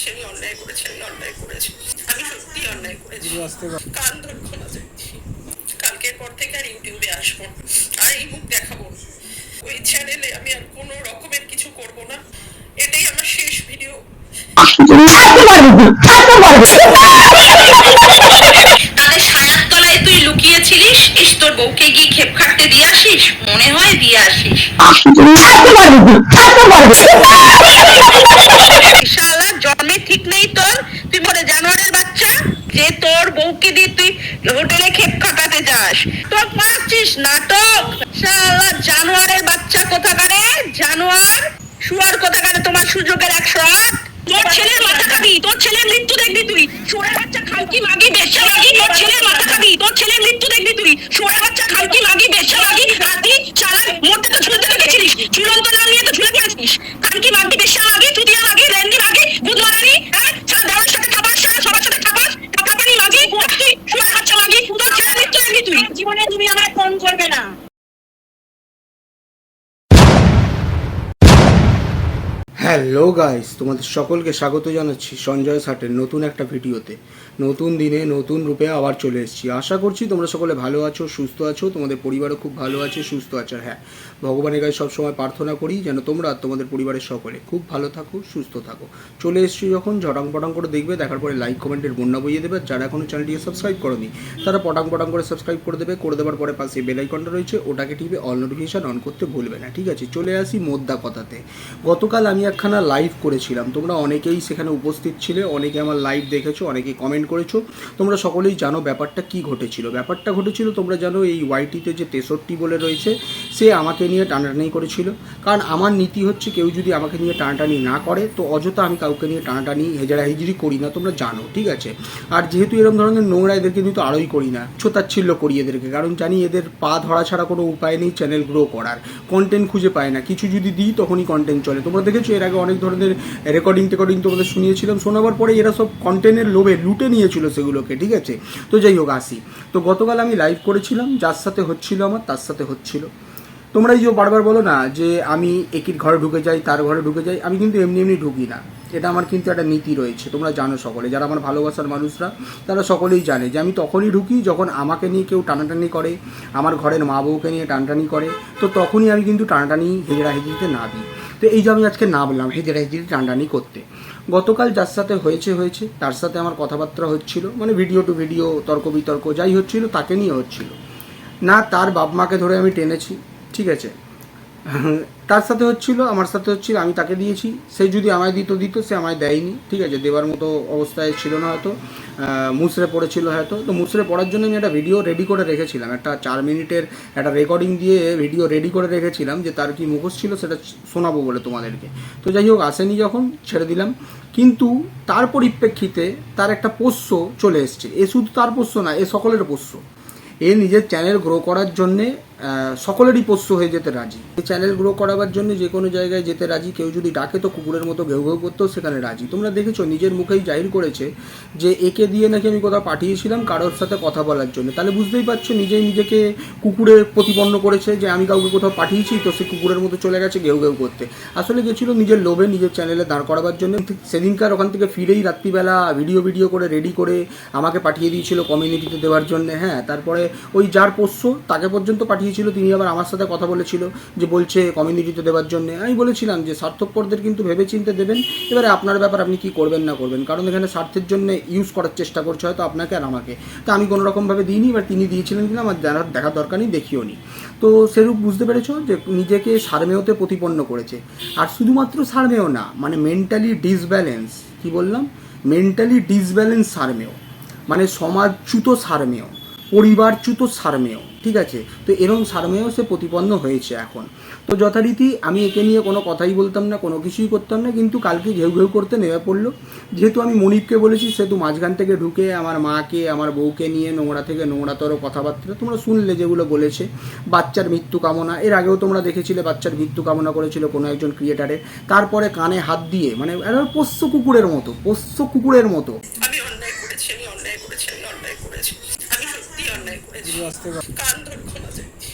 করেছি আমি অন্যায় করেছি আমি অন্যায় করেছি। আমি সত্যি অন্যায় করেছি। কান ধরে ক্ষমা চাইছি কালকের পর থেকে আর ইউটিউবে আসব আর এই মুখ দেখাবো ওই চ্যানেলে আমি আর কোনো রকমের কিছু করব না। এটাই আমার শেষ ভিডিও তাদের সায়ার তলায় তুই লুকিয়েছিলিস ইস তোর বউকে গিয়ে খেপ খাটতে দিয়ে আসিস? মনে হয় দিয়ে আসিস শালা জন্মে ঠিক নেই তোর তুই বলে জানোয়ারের বাচ্চা যে তোর বউকে দিয়ে তুই হোটেলে খেপ খাটাতে যাস তোর পাচ্ছিস নাটক শালা জানোয়ারের বাচ্চা কোথাকারে জানোয়ার শুয়ার কোথাকারে তোমার সুযোগের এক আট তোর ছেলের মাথা খাবি, তোর ছেলের মৃত্যু দেখবি তুই। সোয়া বাচ্চা খালকি মাগি বেশা মাগি, তোর ছেলের মাথা খাবি, তোর ছেলের মৃত্যু দেখবি তুই। সোয়া বাচ্চা খালকি মাগি বেশা মাগি হাতি চালা মরতে তো ঝুলতে লেগেছিলিস ঝুলন্ত না নিয়ে তো ঝুলে পড়েছিস খালকি মাগি বেশ্যা মাগি চুদিয়া মাগি রেন্ডি মাগি বুধবারানি হ্যাঁ সারা দেওয়ার সাথে খাবার সারা সবার সাথে খাবার টাকা পানি মাগি তুই শুয়ার বাচ্চা মাগি তোর ছেলের মৃত্যু দেখবি তুই জীবনে তুমি আমায় ফোন করবে না হ্যালো গাইস তোমাদের সকলকে স্বাগত জানাচ্ছি সঞ্জয় সাটের নতুন একটা ভিডিওতে। নতুন দিনে, নতুন রূপে আবার চলে এসেছি। আশা করছি তোমরা সকলে ভালো আছো, সুস্থ আছো, তোমাদের পরিবারও খুব ভালো আছে, সুস্থ আছে। হ্যাঁ ভগবানের কাছে সবসময় প্রার্থনা করি যেন তোমরা তোমাদের পরিবারের সকলে খুব ভালো থাকো, সুস্থ থাকো। চলে এসেছি যখন ঝটাং পটাং করে দেখবে, দেখার পরে লাইক কমেন্টের বন্যা বইয়ে দেবে। যারা এখনও চ্যানেলটিকে সাবস্ক্রাইব করনি, তারা পটাং পটাং করে সাবস্ক্রাইব করে দেবে। করে দেওয়ার পরে পাশে বেল আইকনটা রয়েছে, ওটাকে টিপে অল নোটিফিকেশন অন করতে ভুলবে না, ঠিক আছে? চলে আসি মোদ্দা কথাতে। গতকাল আমি একখানা লাইভ করেছিলাম। তোমরা অনেকেই সেখানে উপস্থিত ছিলে, অনেকে আমার লাইভ দেখেছ অনেকে কমেন্ট করেছ। তোমরা সকলেই জানো ব্যাপারটা কি ঘটেছিল। ব্যাপারটা ঘটেছিল, তোমরা জানো এই ওয়াইটিতে যে তেষট্টি বলে রয়েছে, সে আমাকে নিয়ে টানাটানি করেছিল। কারণ আমার নীতি হচ্ছে কেউ যদি আমাকে নিয়ে টানাটানি না করে, তো অযথা আমি কাউকে নিয়ে টানাটানি হেজারা হেজরি করি না, তোমরা জানো, ঠিক আছে? আর যেহেতু এরকম ধরনের নোংরা এদেরকে কিন্তু আরোই করি না, ছোতাচ্ছিল্য করি এদেরকে। কারণ জানি এদের পা ধরা ছাড়া কোনো উপায় নেই চ্যানেল গ্রো করার। কন্টেন্ট খুঁজে পায় না। কিছু যদি দিই, তখনই কন্টেন্ট চলে। তোমরা দেখেছ এর আগে অনেক ধরনের রেকর্ডিং টেকর্ডিং তোমাদের শুনিয়েছিলাম। শোনাবার পরে এরা সব কন্টেন্টের লোভে লুটে নিয়েছিল সেগুলোকে, ঠিক আছে? তো যাই হোক, আসি। তো গতকাল আমি লাইভ করেছিলাম, যার সাথে হচ্ছিল আমার, তার সাথে হচ্ছিল। তোমরা এই যে বারবার বলো না যে আমি একির ঘরে ঢুকে যাই, তার ঘরে ঢুকে যাই, আমি কিন্তু এমনি এমনি ঢুকি না। এটা আমার কিন্তু একটা নীতি রয়েছে, তোমরা জানো সকলে। যারা আমার ভালোবাসার মানুষরা, তারা সকলেই জানে যে আমি তখনই ঢুকি যখন আমাকে নিয়ে কেউ টানাটানি করে, আমার ঘরের মা বউকে নিয়ে টানাটানি করে, তো তখনই আমি কিন্তু টানাটানি হেজড়া হেজড়িতে না দিই তো এই যে আমি আজকে না বললাম হেজড়া হেজড়ি টানাটানি করতে। গতকাল যার সাথে হয়েছে হয়েছে, তার সাথে আমার কথাবার্তা হচ্ছিল মানে ভিডিও টু ভিডিও তর্ক বিতর্ক, যাই হচ্ছিল, তাকে নিয়ে হচ্ছিল। না, তার বাপ মাকে ধরে আমি টেনেছি, ঠিক আছে? তার সাথে হচ্ছিল, আমার সাথে হচ্ছিল, আমি তাকে দিয়েছি। সে যদি আমায় দিত দিত, সে আমায় দেয়নি। ঠিক আছে, দেবার মতো অবস্থায় ছিল না হয়তো। মুচড়ে পড়েছিল হয়তো। তো মুচড়ে পড়ার জন্য আমি একটা ভিডিও রেডি করে রেখেছিলাম। একটা চার মিনিটের একটা রেকর্ডিং দিয়ে ভিডিও রেডি করে রেখেছিলাম যে তার কি মুখোশ ছিল সেটা শোনাবো বলে তোমাদেরকে। তো যাই হোক, আসেনি যখন, ছেড়ে দিলাম। কিন্তু তার পরিপ্রেক্ষিতে তার একটা পোষ্য চলে এসছে। এ শুধু তার পোষ্য না, এ সকলের পোষ্য। এ নিজের চ্যানেল গ্রো করার জন্যে সকলেরই পোষ্য হয়ে যেতে রাজি। এই চ্যানেল গ্রো করাবার জন্য যে কোনো জায়গায় যেতে রাজি, কেউ যদি ডাকে তো কুকুরের মতো ঘেউ ঘেউ করতেও সেখানে রাজি। তোমরা দেখেছ, নিজের মুখেই জাহির করেছে যে একে দিয়ে নাকি আমি কোথাও পাঠিয়েছিলাম কারোর সাথে কথা বলার জন্য। তাহলে বুঝতেই পারছ, নিজেই নিজেকে কুকুরে প্রতিপন্ন করেছে যে আমি কাউকে কোথাও পাঠিয়েছি, তো সে কুকুরের মতো চলে গেছে ঘেউ ঘেউ করতে। আসলে গেছিল নিজের লোভে, নিজের চ্যানেলে দাঁড় করাবার জন্য। সেদিনকার ওখান থেকে ফিরেই রাত্রিবেলা ভিডিও ভিডিও করে রেডি করে আমাকে পাঠিয়ে দিয়েছিল কমিউনিটিতে দেওয়ার জন্য। হ্যাঁ তারপরে ওই যার পোষ্য, তাকে পর্যন্ত পাঠিয়েছিল তিনি আবার আমার সাথে কথা বলেছিল যে বলছে কমিউনিটিতে দেওয়ার জন্য। আমি বলেছিলাম যে স্বার্থপরদের কিন্তু ভেবে চিন্তে দেবেন। এবারে আপনার ব্যাপার আপনি কি করবেন না করবেন? কারণ এখানে স্বার্থের জন্য ইউজ করার চেষ্টা করছে হয়তো আপনাকে আর আমাকে। তা আমি কোনো রকমভাবে দিইনি, এবার তিনি দিয়েছিলেন কিনা আমার জানার দেখার দরকার নেই দেখিও নি। তো সেরূপ বুঝতে পেরেছ যে নিজেকে সারমেয়তে প্রতিপন্ন করেছে। আর শুধুমাত্র সারমেয় না মানে মেন্টালি ডিসব্যালেন্স কি বললাম? মেন্টালি ডিসব্যালেন্স সারমেয়। মানে সমাজচ্যুত সারমেয়। পরিবারচ্যুত সারমেয়, ঠিক আছে? তো এরম সারমেয় সে প্রতিপন্ন হয়েছে এখন। তো যথারীতি আমি একে নিয়ে কোনো কথাই বলতাম না, কোনো কিছুই করতাম না, কিন্তু কালকে ঘেউ ঘেউ করতে নেমে পড়ল। যেহেতু আমি মনিপকে বলেছি, সেহেতু মাঝখান থেকে ঢুকে আমার মাকে, আমার বউকে নিয়ে নোংরা থেকে নোংরাতর কথাবার্তা তোমরা শুনলে যেগুলো বলেছে। বাচ্চার মৃত্যু কামনা, এর আগেও তোমরা দেখেছিলে বাচ্চার মৃত্যু কামনা করেছিল কোনো একজন ক্রিয়েটারের তারপরে কানে হাত দিয়ে মানে পোষ্য কুকুরের মতো, পোষ্য কুকুরের মতো। অন্যায় করেছি কান ধরে ক্ষমা চাইছি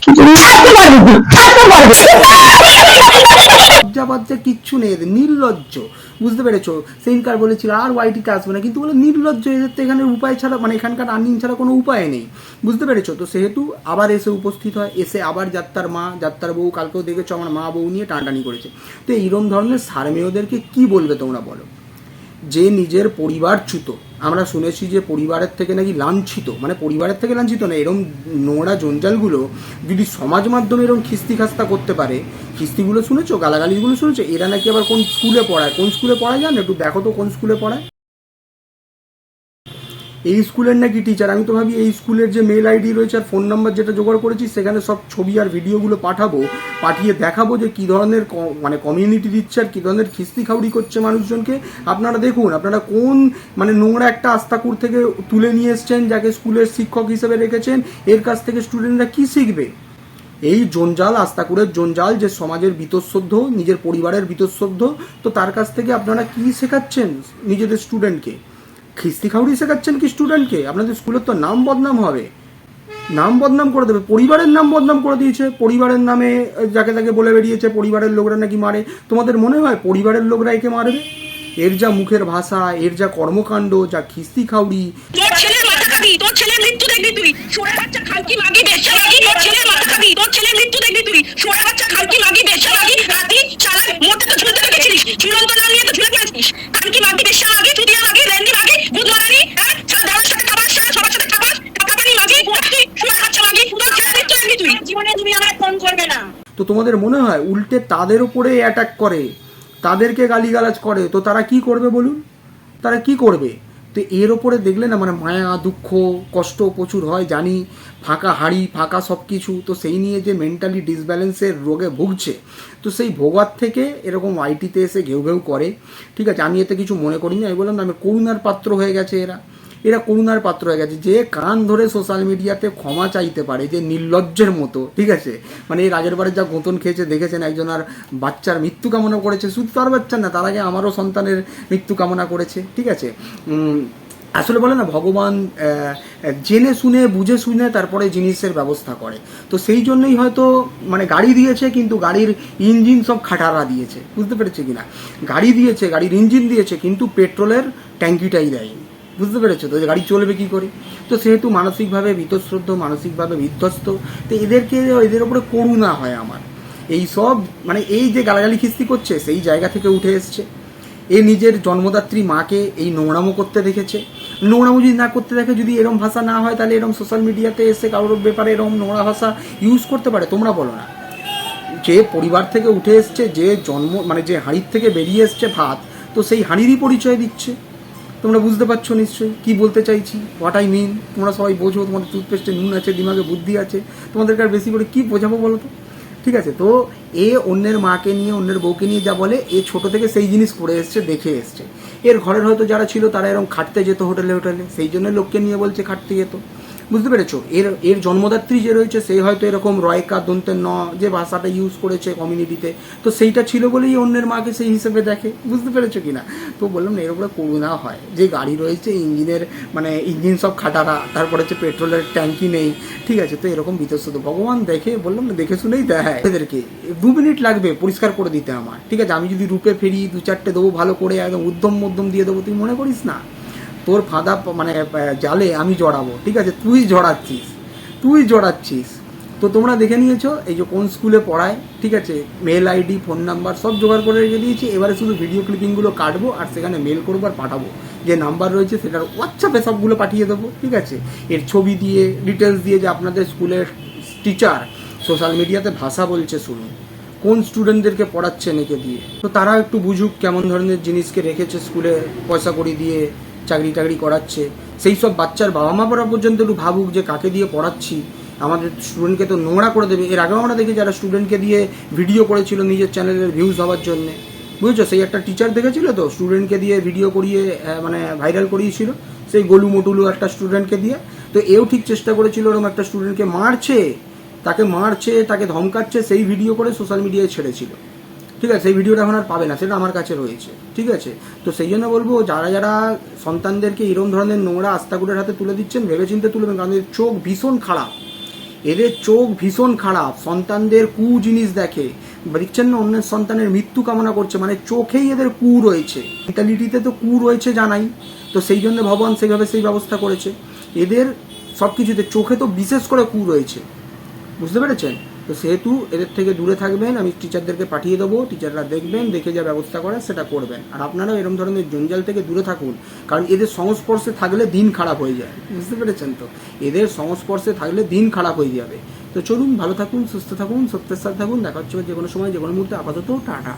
লজ্জা বাজ্জা কিচ্ছু নেই নির্লজ্জ। বুঝতে পেরেছ? সেদিনকার বলেছিল, আর ওয়াইটিতে আসবে না। কিন্তু বলে, নির্লজ্জ এদের তো এখানে উপায় ছাড়া মানে এখানকার আর্নিং ছাড়া কোনো উপায় নেই। বুঝতে পেরেছ? তো সেহেতু আবার এসে উপস্থিত হয়, এসে আবার যাত্রার মা, যাত্রার বউ, কালকেও দেখেছ আমার মা বউ নিয়ে টানটানি করেছে। তো এইরকম ধরনের সারমেয়দেরকে কি বলবে তোমরা বলো? যে নিজের পরিবার চ্যুত। আমরা শুনেছি যে পরিবারের থেকে নাকি লাঞ্ছিত মানে পরিবারের থেকে লাঞ্ছিত না, এরম নোংরা জঞ্জালগুলো যদি সমাজ মাধ্যমে এরকম খিস্তি খাস্তা করতে পারে, খিস্তিগুলো শুনেছো? গালাগালিগুলো শুনেছো? এরা নাকি আবার কোন স্কুলে পড়ায়? কোন স্কুলে পড়ায় জানো? একটু দেখো তো কোন স্কুলে পড়ায়। এই স্কুলের নাকি টিচার আমি তো ভাবি এই স্কুলের যে মেল আইডি রয়েছে আর ফোন নাম্বার যেটা জোগাড় করেছি, সেখানে সব ছবি আর ভিডিওগুলো পাঠাবো, পাঠিয়ে দেখাবো যে কী ধরনের মানে কমিউনিটি দিচ্ছে আর কী ধরনের খিস্তি খাউড়ি করছে মানুষজনকে। আপনারা দেখুন, আপনারা কোন মানে নোংরা একটা আস্তাকুর থেকে তুলে নিয়ে এসছেন যাকে স্কুলের শিক্ষক হিসেবে রেখেছেন, এর কাছ থেকে স্টুডেন্টরা কী শিখবে? এই জঞ্জাল, আস্তাকুরের জঞ্জাল যে সমাজের বীতশ্রদ্ধ নিজের পরিবারের বীতশ্রদ্ধ তো তার কাছ থেকে আপনারা কি শেখাচ্ছেন নিজেদের স্টুডেন্টকে খিস্তি খাউড়ি শেখাচ্ছেন কি স্টুডেন্টকে আপনাদের স্কুলের তো নাম বদনাম হবে। নাম বদনাম করে দেবে। পরিবারের নাম বদনাম করে দিয়েছে। পরিবারের নামে যাকে তাকে বলে বেরিয়েছে, পরিবারের লোকরা নাকি মারে। তোমাদের মনে হয় পরিবারের লোকরা একে মারবে? এর যা মুখের ভাষা, এর যা কর্মকাণ্ড, যা খিস্তি ছেলের মৃত্যু দেখবি তুই। বাচ্চা খালকি লাগি তোর লাগি রাতি মোটে তো ঝুলতে তো গেছিলিস ঝুলন্ত না নিয়ে তো ঝুলে পড়েছিস খালকি মাগি বেশা লাগি চুদিয়া লাগি রেন্ডি মাগি বুধ মারানি হ্যাঁ সারা দেওয়ার সাথে খাবার সারা সবার সাথে খাবার টাকা পানি মাগি তুই সোনা বাচ্চা মাগি তোর ছেলের মৃত্যু দেখবি তুই জীবনে তুমি আমার ফোন করবে না তো তোমাদের মনে হয় উল্টে তাদের উপরে অ্যাটাক করে, তাদেরকে গালিগালাজ করে, তো তারা কি করবে বলুন? তারা কি করবে? তো এর ওপরে দেখলে না মানে মায়া, দুঃখ, কষ্ট প্রচুর হয়, জানি, ফাঁকা হাড়ি, ফাঁকা সব কিছু তো সেই নিয়ে যে মেন্টালি ডিসব্যালেন্সের রোগে ভুগছে, তো সেই ভোগার থেকে এরকম আইটিতে এসে ঘেউ ঘেউ করে। ঠিক আছে, আমি এতে কিছু মনে করিনি, আমি বললাম না, আমি করুণার পাত্র হয়ে গেছে এরা। এরা করুণার পাত্র হয়ে গেছে। যে কান ধরে সোশ্যাল মিডিয়াতে ক্ষমা চাইতে পারে, যে নির্লজ্জের মতো, ঠিক আছে? মানে এর আগের বারে যা গোতন খেয়েছে, দেখেছেন একজন আর বাচ্চার মৃত্যু কামনা করেছে। শুধু তার বাচ্চার না, তার আগে আমারও সন্তানের মৃত্যু কামনা করেছে, ঠিক আছে? আসলে বলে না, ভগবান জেনে শুনে, বুঝে শুনে তারপরে জিনিসের ব্যবস্থা করে। তো সেই জন্যই হয়তো মানে গাড়ি দিয়েছে, কিন্তু গাড়ির ইঞ্জিন সব খাটারা দিয়েছে। বুঝতে পেরেছে কিনা? গাড়ি দিয়েছে, গাড়ির ইঞ্জিন দিয়েছে, কিন্তু পেট্রোলের ট্যাঙ্কিটাই দেয়নি। বুঝতে পেরেছ তো? যে গাড়ি চলবে কি করে? তো সেহেতু মানসিকভাবে বীতশ্রদ্ধ, মানসিকভাবে বিধ্বস্ত, তো এদেরকে, এদের উপরে করুণা হয় আমার। এই সব মানে এই যে গালাগালি খিস্তি করছে, সেই জায়গা থেকে উঠে এসছে। এ নিজের জন্মদাত্রী মাকে এই নোংরামো করতে দেখেছে। নোংরামো যদি না করতে দেখে, যদি এরম ভাষা না হয়, তাহলে এরম সোশ্যাল মিডিয়াতে এসে কারোর ব্যাপারে এরম নোংরা ভাষা ইউজ করতে পারে, তোমরা বলো না। যে পরিবার থেকে উঠে এসছে, যে জন্ম মানে যে হাঁড়ির থেকে বেরিয়ে এসছে ভাত, তো সেই হাঁড়িরই পরিচয় দিচ্ছে। তোমরা বুঝতে পারছ নিশ্চয়ই, কি বলতে চাইছি? হোয়াট আই মিন তোমরা সবাই বোঝো তোমাদের টুথপেস্টে নুন আছে, দিমাগে বুদ্ধি আছে। তোমাদেরকে আর বেশি করে কি বোঝাবো বলো তো? ঠিক আছে, তো এ অন্যের মাকে নিয়ে, অন্যের বউকে নিয়ে যা বলে, এ ছোট থেকে সেই জিনিস করে এসছে, দেখে এসছে। এর ঘরের হয়তো যারা ছিল, তারা এরকম খাটতে যেত হোটেলে হোটেলে সেই জন্য লোককে নিয়ে বলছে খাটতে যেত। বুঝতে পেরেছ? এর এর জন্মদাত্রী যে রয়েছে, সে হয়তো এরকম রয়কা দন্তের ন যে ভাষাটা ইউজ করেছে কমিউনিটিতে তো সেইটা ছিল বলেই অন্যের মাকে সেই হিসেবে দেখে। বুঝতে পেরেছ কি না তো বললাম, না, এর উপরে করুণা হয়। যে গাড়ি রয়েছে, ইঞ্জিনের মানে ইঞ্জিন সব খাটারা, তারপরে হচ্ছে পেট্রোলের ট্যাঙ্কি নেই। ঠিক আছে, তো এরকম বিতস্ত ভগবান দেখে, বললাম, না, দেখে শুনেই দেয় এদেরকে। দু মিনিট লাগবে পরিষ্কার করে দিতে আমার। ঠিক আছে, আমি যদি রূপে ফেরি, দু চারটে দেবো ভালো করে, একদম উদ্যম মধ্যম দিয়ে দেবো, তুই মনে করিস না? তোর ফাঁদা মানে জালে আমি জড়াবো, ঠিক আছে? তুই জড়াচ্ছিস তুই জড়াচ্ছিস। তো তোমরা দেখে নিয়েছো, এই যে কোন স্কুলে পড়ায়, ঠিক আছে? মেল আইডি ফোন নাম্বার সব জোগাড় করে রেখে দিয়েছি। এবারে শুধু ভিডিও ক্লিপিংগুলো কাটবো আর সেখানে মেল করব আর পাঠাবো। যে নাম্বার রয়েছে সেটার হোয়াটসঅ্যাপে সবগুলো পাঠিয়ে দেবো, ঠিক আছে? এর ছবি দিয়ে ডিটেলস দিয়ে যে আপনাদের স্কুলের টিচার সোশ্যাল মিডিয়াতে ভাষা বলছে, শুনুন। কোন স্টুডেন্টদেরকে পড়াচ্ছেন একে দিয়ে? তো তারা একটু বুঝুক কেমন ধরনের জিনিসকে রেখেছে স্কুলে পয়সা কড়ি দিয়ে। চাকরি টাকরি করাচ্ছে। সেই সব বাচ্চার বাবা মা পড়া পর্যন্ত একটু ভাবুক যে কাকে দিয়ে পড়াচ্ছি। আমাদের স্টুডেন্টকে তো নোংরা করে দেবে। এর আগেও আমরা দেখি যারা স্টুডেন্টকে দিয়ে ভিডিও করেছিল নিজের চ্যানেলের ভিউজ হওয়ার জন্য। বুঝেছ? সেই একটা টিচার দেখেছিল তো স্টুডেন্টকে দিয়ে ভিডিও করিয়ে মানে ভাইরাল করিয়েছিল। সেই গোলু মোটুলু একটা স্টুডেন্টকে দিয়ে। তো এও ঠিক চেষ্টা করেছিল ওরকম একটা স্টুডেন্টকে মারছে। তাকে মারছে, তাকে ধমকাচ্ছে, সেই ভিডিও করে সোশ্যাল মিডিয়ায় ছেড়েছিল। ঠিক আছে, সেই ভিডিওটা এখন আর পাবে না, সেটা আমার কাছে রয়েছে, ঠিক আছে? তো সেই জন্য বলব, যারা যারা সন্তানদেরকে এরকম ধরনের নোংরা আস্তাগুড়ের হাতে তুলে দিচ্ছেন, ভেবেচিন্তে তুলবেন কারণ এদের চোখ ভীষণ খারাপ। এদের চোখ ভীষণ খারাপ, সন্তানদের কু জিনিস দেখে। দেখছেন না, অন্যের সন্তানের মৃত্যু কামনা করছে মানে চোখেই এদের কু রয়েছে। মেন্টালিটিতে তো কু রয়েছে জানাই, তো সেই জন্য ভগবান সেইভাবে সেই ব্যবস্থা করেছে। এদের সব কিছুতে চোখে তো বিশেষ করে কু রয়েছে। বুঝতে পেরেছেন? তো সেহেতু এদের থেকে দূরে থাকবেন আমি টিচারদেরকে পাঠিয়ে দেবো টিচাররা দেখবেন দেখে যা ব্যবস্থা করে সেটা করবেন। আর আপনারাও এরকম ধরনের জঞ্জাল থেকে দূরে থাকুন কারণ এদের সংস্পর্শে থাকলে দিন খারাপ হয়ে যায়। বুঝতে পেরেছেন তো? এদের সংস্পর্শে থাকলে দিন খারাপ হয়ে যাবে। তো চলুন ভালো থাকুন সুস্থ থাকুন সত্যের সাথে থাকুন দেখা হচ্ছে যে কোনো সময় যে কোনো মুহূর্তে। আপাতত টাটা।